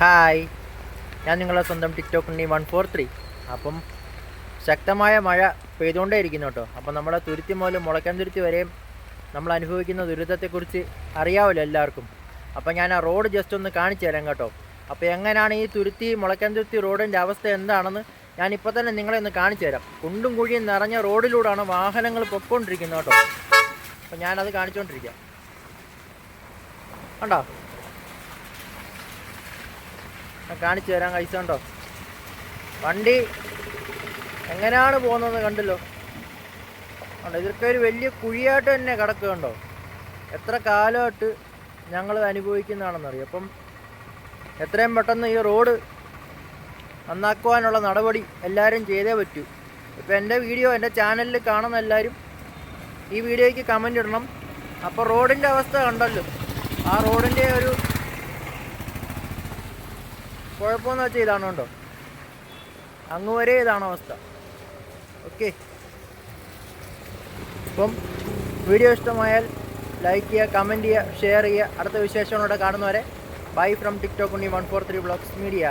Hi. ഞാൻ നിങ്ങളുടെ സ്വന്തം TikTok Unni one four three. അപ്പം ശക്തമായ മഴ പെയ്തുകൊണ്ടേ ഇരിക്കുന്നു കേട്ടോ. അപ്പം നമ്മുടെ തുരുത്തി മുതൽ മുളക്കാൻ തുരുത്തി വരെയും നമ്മൾ അനുഭവിക്കുന്ന ദുരിതത്തെക്കുറിച്ച് അറിയാമല്ലോ എല്ലാവർക്കും. അപ്പം ഞാൻ ആ റോഡ് ജസ്റ്റ് ഒന്ന് കാണിച്ചു തരാം കേട്ടോ. അപ്പോൾ എങ്ങനെയാണ് ഈ തുരുത്തി മുളക്കാൻ തുരുത്തി റോഡിന്റെ അവസ്ഥ എന്താണെന്ന് ഞാനിപ്പോൾ തന്നെ നിങ്ങളെ ഒന്ന് കാണിച്ചു തരാം. കുണ്ടും കുഴിയും നിറഞ്ഞ റോഡിലൂടെയാണ് വാഹനങ്ങൾ പൊക്കോണ്ടിരിക്കുന്നത് കേട്ടോ. അപ്പം ഞാനത് കാണിച്ചുകൊണ്ടിരിക്കാം. കണ്ടോ? കാണിച്ചു തരാൻ കഴിച്ച കണ്ടോ? വണ്ടി എങ്ങനെയാണ് പോകുന്നതെന്ന് കണ്ടല്ലോ. കണ്ടോ ഇതൊക്കെ ഒരു വലിയ കുഴിയായിട്ട് തന്നെ കിടക്കുന്നുണ്ടോ എത്ര കാലമായിട്ട് ഞങ്ങൾ അനുഭവിക്കുന്നതാണെന്നറിയാം? അപ്പം എത്രയും പെട്ടെന്ന് ഈ റോഡ് നന്നാക്കുവാനുള്ള നടപടി എല്ലാവരും ചെയ്തേ പറ്റൂ. ഇപ്പം എന്റെ വീഡിയോ എന്റെ ചാനലിൽ കാണുന്ന എല്ലാവരും ഈ വീഡിയോയ്ക്ക് കമന്റ് ഇടണം. അപ്പോൾ റോഡിന്റെ അവസ്ഥ കണ്ടല്ലോ. ആ റോഡിന്റെ ഒരു കുഴപ്പമെന്ന് വെച്ചാൽ ഇതാണ് കേട്ടോ അങ്ങ് വരെ ഇതാണ് അവസ്ഥ. ഓക്കെ അപ്പം വീഡിയോ ഇഷ്ടമായാൽ ലൈക്ക് ചെയ്യുക കമന്റ് ചെയ്യുക ഷെയർ ചെയ്യുക. അടുത്ത വിശേഷങ്ങളോടെ കാണുന്നവരെ bye from TikTok Unni one four three blogs media